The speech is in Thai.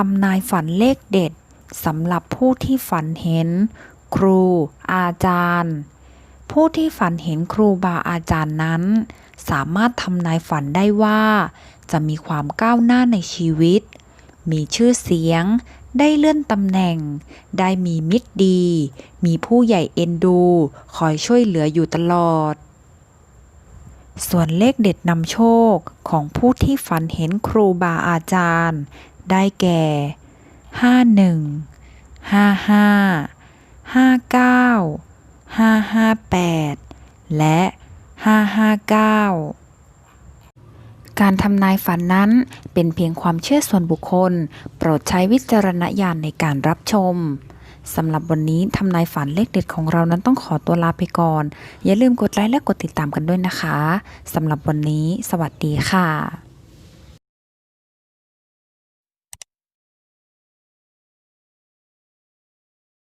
ทำนายฝันเลขเด็ดสำหรับผู้ที่ฝันเห็น ครู อาจารย์ ผู้ที่ฝันเห็นครูบาอาจารย์นั้น สามารถทำนายฝันได้ว่า จะมีความก้าวหน้าในชีวิต มีชื่อเสียง ได้เลื่อนตำแหน่ง ได้มีมิตรดี มีผู้ใหญ่เอ็นดู คอยช่วยเหลืออยู่ตลอดส่วนเลขเด็ดนำโชคของผู้ที่ฝันเห็นครูบาอาจารย์ ได้แก่ห้าหนึ่งห้าห้าห้าเก้าห้าห้าและห้าห้าเก้าการทำนายฝันนั้นเป็นเพียงความเชื่อส่วนบุคคล โปรดใช้วิจารณญาณในการรับชม สำหรับวันนี้ทำนายฝันเลขเด็ดของเรานั้นต้องขอตัวลาไปก่อน อย่าลืมกดไลค์และกดติดตามกันด้วยนะคะ สำหรับวันนี้ สวัสดีค่ะ